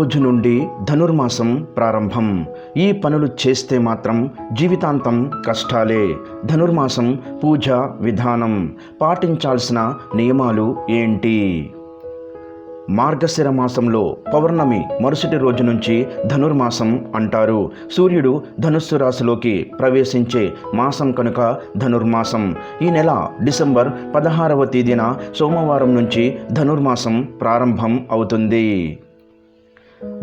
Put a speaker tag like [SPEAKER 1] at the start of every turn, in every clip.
[SPEAKER 1] రోజు నుండి ధనుర్మాసం ప్రారంభం. ఈ పనులు చేస్తే మాత్రం జీవితాంతం కష్టాలే. ధనుర్మాసం పూజ విధానం. పాటించాల్సిన నియమాలు ఏంటి? మార్గశిర మాసంలో పౌర్ణమి మరుసటి రోజు నుంచి ధనుర్మాసం అంటారు. సూర్యుడు ధనుస్సు రాశిలోకి ప్రవేశించే మాసం కనుక ధనుర్మాసం. ఈ నెల డిసెంబర్ పదహారవ తేదీన సోమవారం నుంచి ధనుర్మాసం ప్రారంభం అవుతుంది.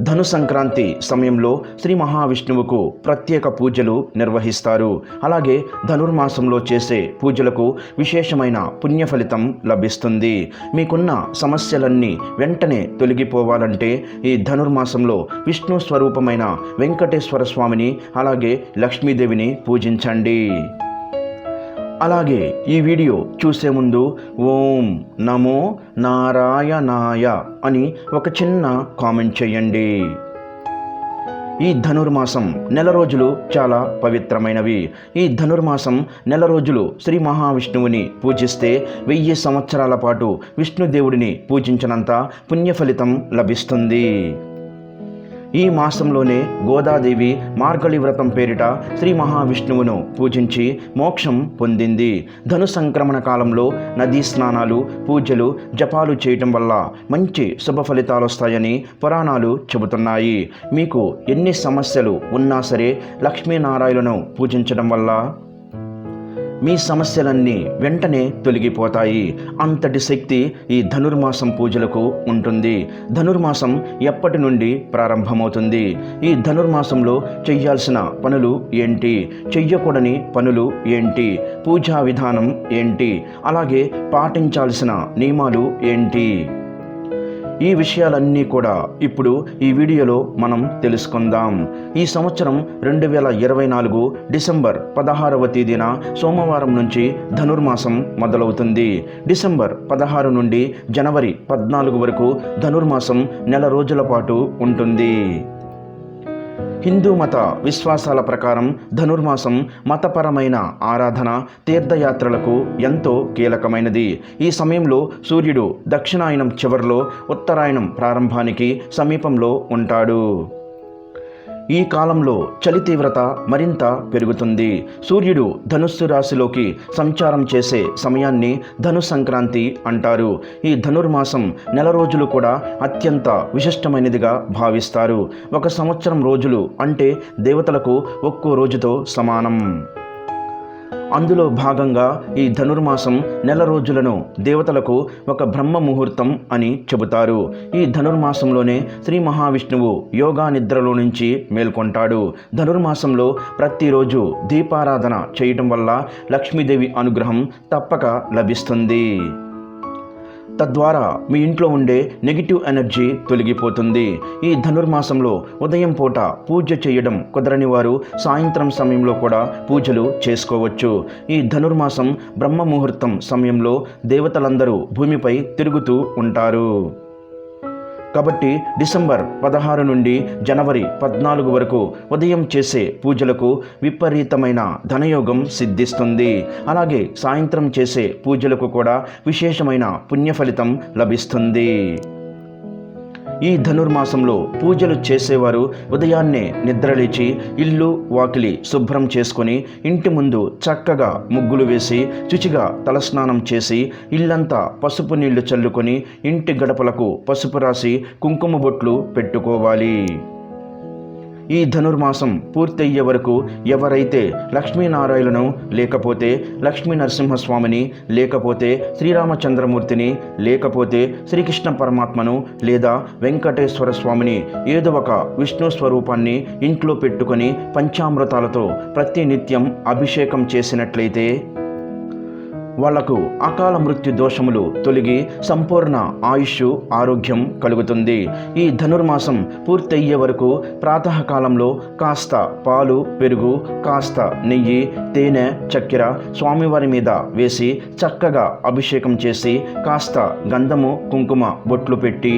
[SPEAKER 1] ధను సంక్రాంతి సమయంలో శ్రీ మహావిష్ణువుకు ప్రత్యేక పూజలు నిర్వహిస్తారు. అలాగే ధనుర్మాసంలో చేసే పూజలకు విశేషమైన పుణ్య ఫలితం లభిస్తుంది. మీకున్న సమస్యలన్నీ వెంటనే తొలగిపోవాలంటే ఈ ధనుర్మాసంలో విష్ణు స్వరూపమైన వెంకటేశ్వర స్వామిని అలాగే లక్ష్మీదేవిని పూజించండి. అలాగే ఈ వీడియో చూసే ముందు ఓం నమో నారాయణాయ అని ఒక చిన్న కామెంట్ చేయండి. ఈ ధనుర్మాసం నెల రోజులు చాలా పవిత్రమైనవి. ఈ ధనుర్మాసం నెల రోజులు శ్రీ మహావిష్ణువుని పూజిస్తే వెయ్యి సంవత్సరాల పాటు విష్ణుదేవుడిని పూజించినంత పుణ్యఫలితం లభిస్తుంది. ఈ మాసంలోనే గోదాదేవి మార్గళి వ్రతం పేరిట శ్రీ మహావిష్ణువును పూజించి మోక్షం పొందింది. ధను సంక్రమణ కాలంలో నదీ స్నానాలు పూజలు జపాలు చేయటం వల్ల మంచి శుభ ఫలితాలు వస్తాయని పురాణాలు చెబుతున్నాయి. మీకు ఎన్ని సమస్యలు ఉన్నా సరే లక్ష్మీనారాయణను పూజించడం వల్ల మీ సమస్యలన్నీ వెంటనే తొలగిపోతాయి. అంతటి శక్తి ఈ ధనుర్మాసం పూజలకు ఉంటుంది. ధనుర్మాసం ఎప్పటి నుండి ప్రారంభమవుతుంది? ఈ ధనుర్మాసంలో చెయ్యాల్సిన పనులు ఏంటి? చెయ్యకూడని పనులు ఏంటి? పూజా విధానం ఏంటి? అలాగే పాటించాల్సిన నియమాలు ఏంటి? ఈ విషయాలన్నీ కూడా ఇప్పుడు ఈ వీడియోలో మనం తెలుసుకుందాం. ఈ సంవత్సరం రెండు వేల ఇరవై నాలుగు డిసెంబర్ పదహారవ తేదీన సోమవారం నుంచి ధనుర్మాసం మొదలవుతుంది. డిసెంబర్ పదహారు నుండి జనవరి పద్నాలుగు వరకు ధనుర్మాసం నెల రోజుల పాటు ఉంటుంది. హిందూ మత విశ్వాసాల ప్రకారం ధనుర్మాసం మతపరమైన ఆరాధన తీర్థయాత్రలకు ఎంతో కీలకమైనది. ఈ సమయంలో సూర్యుడు దక్షిణాయనం చివరిలో ఉత్తరాయణం ప్రారంభానికి సమీపంలో ఉంటాడు. ఈ కాలంలో చలి తీవ్రత మరింత పెరుగుతుంది. సూర్యుడు ధనుస్సు రాశిలోకి సంచారం చేసే సమయాన్ని ధను సంక్రాంతి అంటారు. ఈ ధనుర్మాసం నెల రోజులు కూడా అత్యంత విశిష్టమైనదిగా భావిస్తారు. ఒక సంవత్సరం రోజులు అంటే దేవతలకు ఒక్కో రోజుతో సమానం. అందులో భాగంగా ఈ ధనుర్మాసం నెల రోజులను దేవతలకు ఒక బ్రహ్మ ముహూర్తం అని చెబుతారు. ఈ ధనుర్మాసంలోనే శ్రీ మహావిష్ణువు యోగా నిద్రలో నుంచి మేల్కొంటాడు. ధనుర్మాసంలో ప్రతిరోజు దీపారాధన చేయటం వల్ల లక్ష్మీదేవి అనుగ్రహం తప్పక లభిస్తుంది. తద్వారా మీ ఇంట్లో ఉండే నెగిటివ్ ఎనర్జీ తొలగిపోతుంది. ఈ ధనుర్మాసంలో ఉదయం పూట పూజ చేయడం కుదరని వారు సాయంత్రం సమయంలో కూడా పూజలు చేసుకోవచ్చు. ఈ ధనుర్మాసం బ్రహ్మ ముహూర్తం సమయంలో దేవతలందరూ భూమిపై తిరుగుతూ ఉంటారు. కాబట్టి డిసెంబర్ పదహారు నుండి జనవరి పద్నాలుగు వరకు ఉదయం చేసే పూజలకు విపరీతమైన ధనయోగం సిద్ధిస్తుంది. అలాగే సాయంత్రం చేసే పూజలకు కూడా విశేషమైన పుణ్య ఫలితం లభిస్తుంది. ఈ ధనుర్మాసంలో పూజలు చేసేవారు ఉదయాన్నే నిద్రలేచి ఇల్లు వాకిలి శుభ్రం చేసుకొని ఇంటి ముందు చక్కగా ముగ్గులు వేసి శుచిగా తలస్నానం చేసి ఇల్లంతా పసుపు నీళ్ళు చల్లుకొని ఇంటి గడపలకు పసుపు రాసి కుంకుమ బొట్లు పెట్టుకోవాలి. ఈ ధనుర్మాసం పూర్తయ్యే వరకు ఎవరైతే లక్ష్మీనారాయణను లేకపోతే లక్ష్మీ నరసింహస్వామిని లేకపోతే శ్రీరామచంద్రమూర్తిని లేకపోతే శ్రీకృష్ణ పరమాత్మను లేదా వెంకటేశ్వర స్వామిని ఏదో ఒక విష్ణు స్వరూపాన్ని ఇంట్లో పెట్టుకొని పంచామృతాలతో ప్రతినిత్యం అభిషేకం చేసినట్లయితే వాళ్ళకు అకాల మృత్యు దోషములు తొలగి సంపూర్ణ ఆయుష్ ఆరోగ్యం కలుగుతుంది. ఈ ధనుర్మాసం పూర్తయ్యే వరకు ప్రాతకాలంలో కాస్త పాలు పెరుగు కాస్త నెయ్యి తేనె చక్కెర స్వామివారి మీద వేసి చక్కగా అభిషేకం చేసి కాస్త గంధము కుంకుమ బొట్లు పెట్టి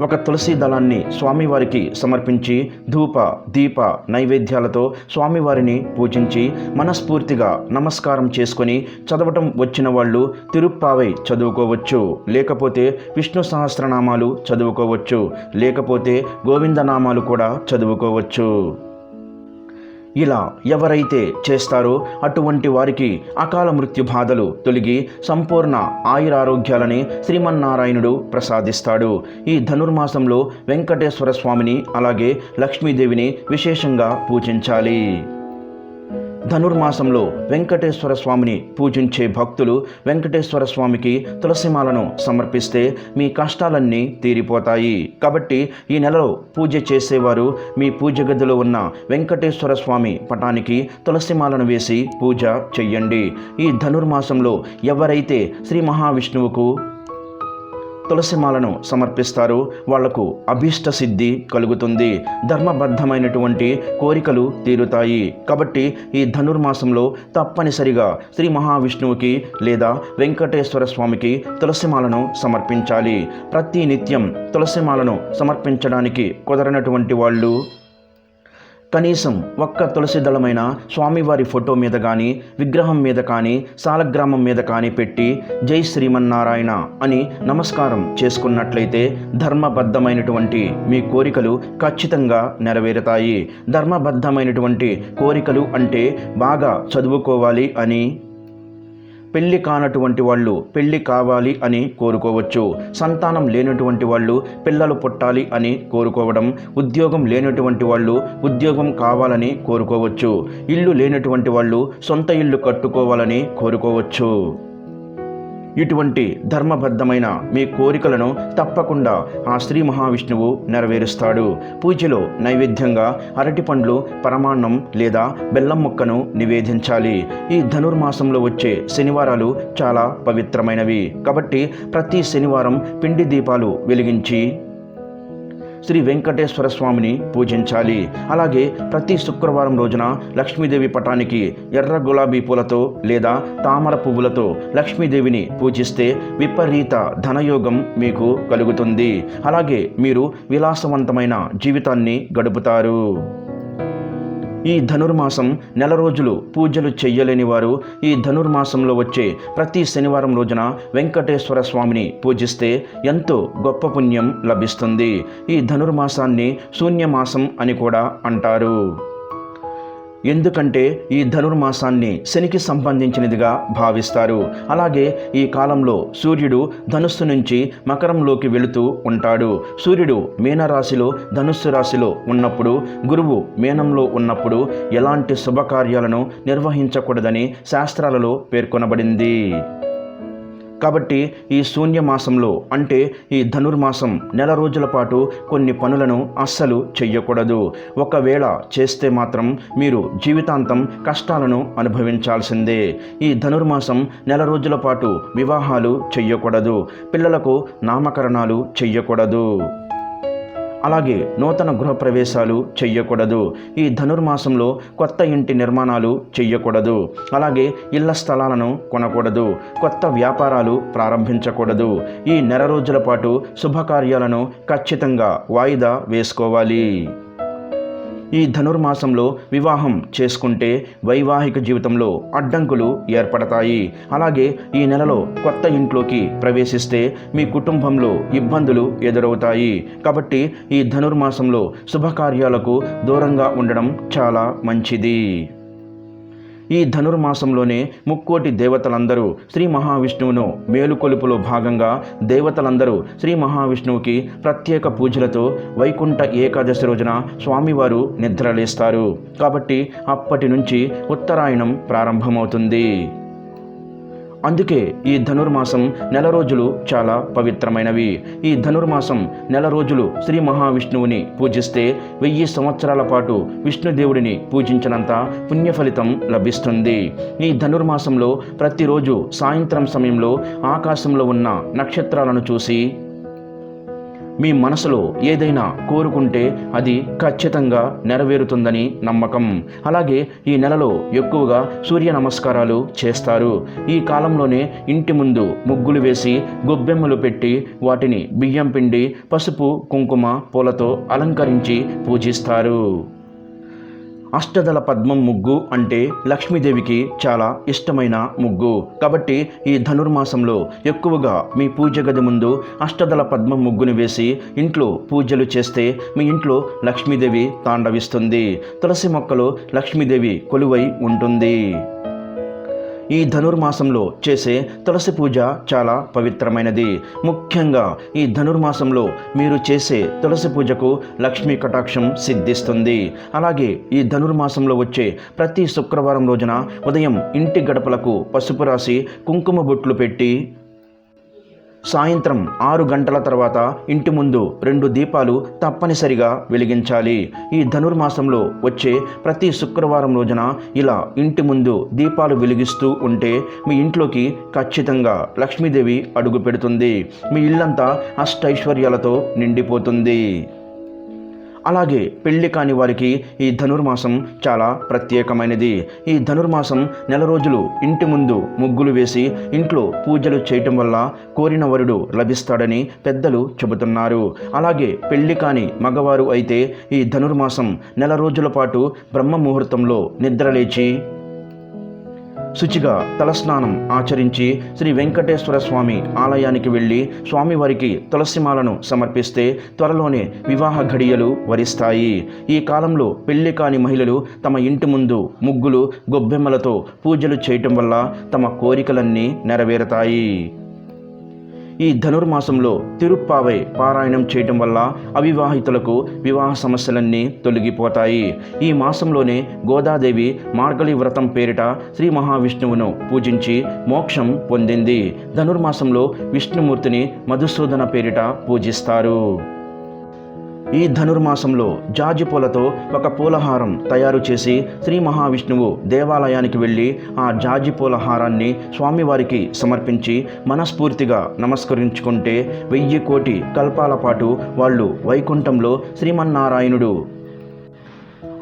[SPEAKER 1] ఒక తులసి దళాన్ని స్వామివారికి సమర్పించి ధూప దీప నైవేద్యాలతో స్వామివారిని పూజించి మనస్ఫూర్తిగా నమస్కారం చేసుకొని చదవటం వచ్చిన వాళ్ళు తిరుప్పావై చదువుకోవచ్చు. లేకపోతే విష్ణు సహస్రనామాలు చదువుకోవచ్చు. లేకపోతే గోవిందనామాలు కూడా చదువుకోవచ్చు. ఇలా ఎవరైతే చేస్తారో అటువంటి వారికి అకాల మృత్యు బాధలు తొలగి సంపూర్ణ ఆయురారోగ్యాలని శ్రీమన్నారాయణుడు ప్రసాదిస్తాడు. ఈ ధనుర్మాసంలో వెంకటేశ్వర స్వామిని అలాగే లక్ష్మీదేవిని విశేషంగా పూజించాలి. ధనుర్మాసంలో వెంకటేశ్వర స్వామిని పూజించే భక్తులు వెంకటేశ్వర స్వామికి తులసిమాలను సమర్పిస్తే మీ కష్టాలన్నీ తీరిపోతాయి. కాబట్టి ఈ నెలలో పూజ చేసేవారు మీ పూజ గదిలో ఉన్న వెంకటేశ్వర స్వామి పటానికి తులసిమాలను వేసి పూజ చెయ్యండి. ఈ ధనుర్మాసంలో ఎవరైతే శ్రీ మహావిష్ణువుకు తులసిమాలను సమర్పిస్తారు. వాళ్ళకు అభీష్ట సిద్ధి కలుగుతుంది. ధర్మబద్ధమైనటువంటి కోరికలు తీరుతాయి. కాబట్టి ఈ ధనుర్మాసంలో తప్పనిసరిగా శ్రీ మహావిష్ణువుకి లేదా వెంకటేశ్వర స్వామికి తులసిమాలను సమర్పించాలి. ప్రతి నిత్యం తులసిమాలను సమర్పించడానికి కుదరనటువంటి వాళ్ళు కనీసం ఒక్క తులసి దళమైన స్వామివారి ఫోటో మీద కానీ విగ్రహం మీద కానీ సాలగ్రామం మీద కానీ పెట్టి జై శ్రీమన్నారాయణ అని నమస్కారం చేసుకున్నట్లయితే ధర్మబద్ధమైనటువంటి మీ కోరికలు ఖచ్చితంగా నెరవేరుతాయి. ధర్మబద్ధమైనటువంటి కోరికలు అంటే బాగా చదువుకోవాలి అని పెళ్ళి కానటువంటి వాళ్ళు పెళ్ళి కావాలి అని కోరుకోవచ్చు. సంతానం లేనటువంటి వాళ్ళు పిల్లలు పుట్టాలి అని కోరుకోవడం ఉద్యోగం లేనటువంటి వాళ్ళు ఉద్యోగం కావాలని కోరుకోవచ్చు. ఇల్లు లేనటువంటి వాళ్ళు సొంత ఇల్లు కట్టుకోవాలని కోరుకోవచ్చు. ఇటువంటి ధర్మబద్ధమైన మీ కోరికలను తప్పకుండా ఆ శ్రీ మహావిష్ణువు నెరవేరుస్తాడు. పూజలో నైవేద్యంగా అరటి పండ్లు పరమాన్నం లేదా బెల్లం ముక్కను నివేదించాలి. ఈ ధనుర్మాసంలో వచ్చే శనివారాలు చాలా పవిత్రమైనవి. కాబట్టి ప్రతి శనివారం పిండి దీపాలు వెలిగించి శ్రీ వెంకటేశ్వర స్వామిని పూజించాలి. అలాగే ప్రతి శుక్రవారం రోజున లక్ష్మీదేవి పటానికి ఎర్ర గులాబీ పూలతో లేదా తామర పువ్వులతో లక్ష్మీదేవిని పూజిస్తే విపరీత ధనయోగం మీకు కలుగుతుంది. అలాగే మీరు విలాసవంతమైన జీవితాన్ని గడుపుతారు. ఈ ధనుర్మాసం నెల రోజులు పూజలు చెయ్యలేని వారు ఈ ధనుర్మాసంలో వచ్చే ప్రతి శనివారం రోజున వెంకటేశ్వర స్వామిని పూజిస్తే ఎంతో గొప్ప పుణ్యం లభిస్తుంది. ఈ ధనుర్మాసాన్ని శూన్యమాసం అని కూడా అంటారు. ఎందుకంటే ఈ ధనుర్మాసాన్ని శనికి సంబంధించినదిగా భావిస్తారు. అలాగే ఈ కాలంలో సూర్యుడు ధనుస్సు నుంచి మకరంలోకి వెళుతూ ఉంటాడు. సూర్యుడు మీనరాశిలో ధనుస్సు రాశిలో ఉన్నప్పుడు గురువు మీనంలో ఉన్నప్పుడు ఎలాంటి శుభకార్యాలను నిర్వహించకూడదని శాస్త్రాలలో పేర్కొనబడింది. కాబట్టి ఈ శూన్యమాసంలో అంటే ఈ ధనుర్మాసం నెల రోజుల పాటు కొన్ని పనులను అస్సలు చెయ్యకూడదు. ఒకవేళ చేస్తే మాత్రం మీరు జీవితాంతం కష్టాలను అనుభవించాల్సిందే. ఈ ధనుర్మాసం నెల రోజుల పాటు వివాహాలు చెయ్యకూడదు. పిల్లలకు నామకరణాలు చెయ్యకూడదు. అలాగే నూతన గృహప్రవేశాలు చెయ్యకూడదు. ఈ ధనుర్మాసంలో కొత్త ఇంటి నిర్మాణాలు చెయ్యకూడదు. అలాగే ఇళ్ళ స్థలాలను కొనకూడదు. కొత్త వ్యాపారాలు ప్రారంభించకూడదు. ఈ నెల రోజుల పాటు శుభకార్యాలను ఖచ్చితంగా వాయిదా వేసుకోవాలి. ఈ ధనుర్మాసంలో వివాహం చేసుకుంటే వైవాహిక జీవితంలో అడ్డంకులు ఏర్పడతాయి. అలాగే ఈ నెలలో కొత్త ఇంట్లోకి ప్రవేశిస్తే మీ కుటుంబంలో ఇబ్బందులు ఎదురవుతాయి. కాబట్టి ఈ ధనుర్మాసంలో శుభకార్యాలకు దూరంగా ఉండడం చాలా మంచిది. ఈ ధనుర్మాసంలోనే ముక్కోటి దేవతలందరూ శ్రీ మహావిష్ణువును మేలుకొలుపులో భాగంగా దేవతలందరూ శ్రీ మహావిష్ణువుకి ప్రత్యేక పూజలతో వైకుంఠ ఏకాదశి రోజున స్వామివారు నిద్రలేస్తారు. కాబట్టి అప్పటి నుంచి ఉత్తరాయణం ప్రారంభమవుతుంది. అందుకే ఈ ధనుర్మాసం నెల రోజులు చాలా పవిత్రమైనవి. ఈ ధనుర్మాసం నెల రోజులు శ్రీ మహావిష్ణువుని పూజిస్తే వెయ్యి సంవత్సరాల పాటు విష్ణుదేవుడిని పూజించినంత పుణ్యఫలితం లభిస్తుంది. ఈ ధనుర్మాసంలో ప్రతిరోజు సాయంత్రం సమయంలో ఆకాశంలో ఉన్న నక్షత్రాలను చూసి మీ మనసులో ఏదైనా కోరుకుంటే అది ఖచ్చితంగా నెరవేరుతుందని నమ్మకం. అలాగే ఈ నెలలో ఎక్కువగా సూర్య నమస్కారాలు చేస్తారు. ఈ కాలంలోనే ఇంటి ముందు ముగ్గులు వేసి గొబ్బెమ్మలు పెట్టి వాటిని బియ్యం పిండి పసుపు కుంకుమ పూలతో అలంకరించి పూజిస్తారు. అష్టదళ పద్మం ముగ్గు అంటే లక్ష్మీదేవికి చాలా ఇష్టమైన ముగ్గు. కాబట్టి ఈ ధనుర్మాసంలో ఎక్కువగా మీ పూజ గది ముందు అష్టదళ పద్మం ముగ్గుని వేసి ఇంట్లో పూజలు చేస్తే మీ ఇంట్లో లక్ష్మీదేవి తాండవిస్తుంది. తులసి మొక్కలో లక్ష్మీదేవి కొలువై ఉంటుంది. ఈ ధనుర్మాసంలో చేసే తులసి పూజ చాలా పవిత్రమైనది. ముఖ్యంగా ఈ ధనుర్మాసంలో మీరు చేసే తులసి పూజకు లక్ష్మీ కటాక్షం సిద్ధిస్తుంది. అలాగే ఈ ధనుర్మాసంలో వచ్చే ప్రతి శుక్రవారం రోజున ఉదయం ఇంటి గడపలకు పసుపు రాసి కుంకుమ బొట్లు పెట్టి సాయంత్రం ఆరు గంటల తర్వాత ఇంటి ముందు రెండు దీపాలు తప్పనిసరిగా వెలిగించాలి. ఈ ధనుర్మాసంలో వచ్చే ప్రతి శుక్రవారం రోజున ఇలా ఇంటి ముందు దీపాలు వెలిగిస్తూ ఉంటే మీ ఇంట్లోకి ఖచ్చితంగా లక్ష్మీదేవి అడుగు పెడుతుంది. మీ ఇల్లంతా అష్టైశ్వర్యాలతో నిండిపోతుంది. అలాగే పెళ్ళి కాని వారికి ఈ ధనుర్మాసం చాలా ప్రత్యేకమైనది. ఈ ధనుర్మాసం నెల రోజులు ఇంటి ముందు ముగ్గులు వేసి ఇంట్లో పూజలు చేయటం వల్ల కోరిన వరుడు లభిస్తాడని పెద్దలు చెబుతున్నారు. అలాగే పెళ్ళి కాని మగవారు అయితే ఈ ధనుర్మాసం నెల రోజుల పాటు బ్రహ్మ ముహూర్తంలో నిద్రలేచి శుచిగా తలస్నానం ఆచరించి శ్రీ వెంకటేశ్వర స్వామి ఆలయానికి వెళ్ళి స్వామివారికి తులసిమాలను సమర్పిస్తే త్వరలోనే వివాహ ఘడియలు వరిస్తాయి. ఈ కాలంలో పెళ్ళి కాని మహిళలు తమ ఇంటి ముందు ముగ్గులు గొబ్బెమ్మలతో పూజలు చేయటం వల్ల తమ కోరికలన్నీ నెరవేరుతాయి. ఈ ధనుర్మాసంలో తిరుప్పావై పారాయణం చేయటం వల్ల అవివాహితులకు వివాహ సమస్యలన్నీ తొలగిపోతాయి. ఈ మాసంలోనే గోదాదేవి మార్గళి వ్రతం పేరిట శ్రీ మహావిష్ణువును పూజించి మోక్షం పొందింది. ధనుర్మాసంలో విష్ణుమూర్తిని మధుసూదన పేరిట పూజిస్తారు. ఈ ధనుర్మాసంలో జాజి పూలతో ఒక పూలహారం తయారు చేసి శ్రీ మహావిష్ణువు దేవాలయానికి వెళ్ళి ఆ జాజి పూల హారాన్ని స్వామివారికి సమర్పించి మనస్ఫూర్తిగా నమస్కరించుకుంటే వెయ్యి కోటి కల్పాల పాటు వాళ్ళు వైకుంఠంలో శ్రీమన్నారాయణుడు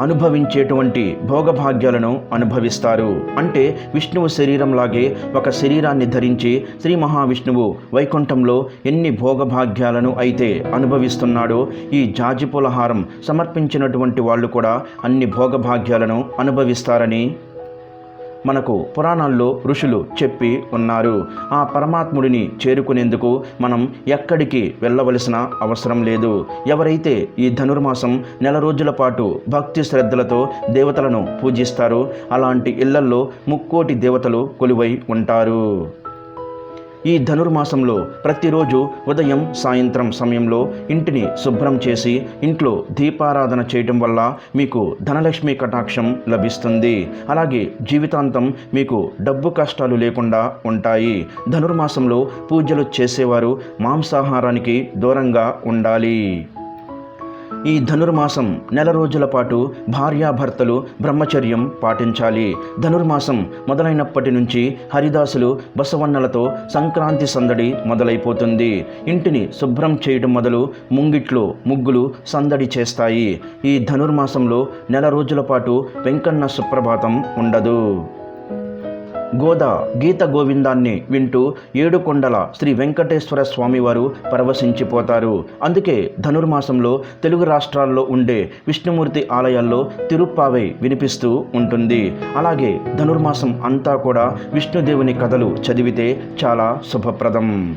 [SPEAKER 1] అనుభవించేటువంటి భోగభాగ్యాలను అనుభవిస్తారు. అంటే విష్ణువు శరీరంలాగే ఒక శరీరాన్ని ధరించి శ్రీ మహావిష్ణువు వైకుంఠంలో ఎన్ని భోగభాగ్యాలను అయితే అనుభవిస్తున్నాడో ఈ జాజిపులహారం సమర్పించినటువంటి వాళ్ళు కూడా అన్ని భోగభాగ్యాలను అనుభవిస్తారని మనకు పురాణాల్లో ఋషులు చెప్పి ఉన్నారు. ఆ పరమాత్ముడిని చేరుకునేందుకు మనం ఎక్కడికి వెళ్ళవలసిన అవసరం లేదు. ఎవరైతే ఈ ధనుర్మాసం నెల రోజుల పాటు భక్తి శ్రద్ధలతో దేవతలను పూజిస్తారో అలాంటి ఇళ్ళల్లో ముక్కోటి దేవతలు కొలువై ఉంటారు. ఈ ధనుర్మాసంలో ప్రతిరోజు ఉదయం సాయంత్రం సమయంలో ఇంటిని శుభ్రం చేసి ఇంట్లో దీపారాధన చేయటం వల్ల మీకు ధనలక్ష్మి కటాక్షం లభిస్తుంది. అలాగే జీవితాంతం మీకు డబ్బు కష్టాలు లేకుండా ఉంటాయి. ధనుర్మాసంలో పూజలు చేసేవారు మాంసాహారానికి దూరంగా ఉండాలి. ఈ ధనుర్మాసం నెల రోజుల పాటు భార్యాభర్తలు బ్రహ్మచర్యం పాటించాలి. ధనుర్మాసం మొదలైనప్పటి నుంచి హరిదాసులు బసవన్నలతో సంక్రాంతి సందడి మొదలైపోతుంది. ఇంటిని శుభ్రం చేయడం మొదలు ముంగిట్లో ముగ్గులు సందడి చేస్తాయి. ఈ ధనుర్మాసంలో నెల రోజుల పాటు వెంకన్న సుప్రభాతం ఉండదు. గోద గీత గోవిందాన్ని వింటూ ఏడుకొండల శ్రీ వెంకటేశ్వర స్వామివారు పరవశించిపోతారు. అందుకే ధనుర్మాసంలో తెలుగు రాష్ట్రాల్లో ఉండే విష్ణుమూర్తి ఆలయాల్లో తిరుప్పావై వినిపిస్తూ ఉంటుంది. అలాగే ధనుర్మాసం అంతా కూడా విష్ణుదేవుని కథలు చదివితే చాలా శుభప్రదం.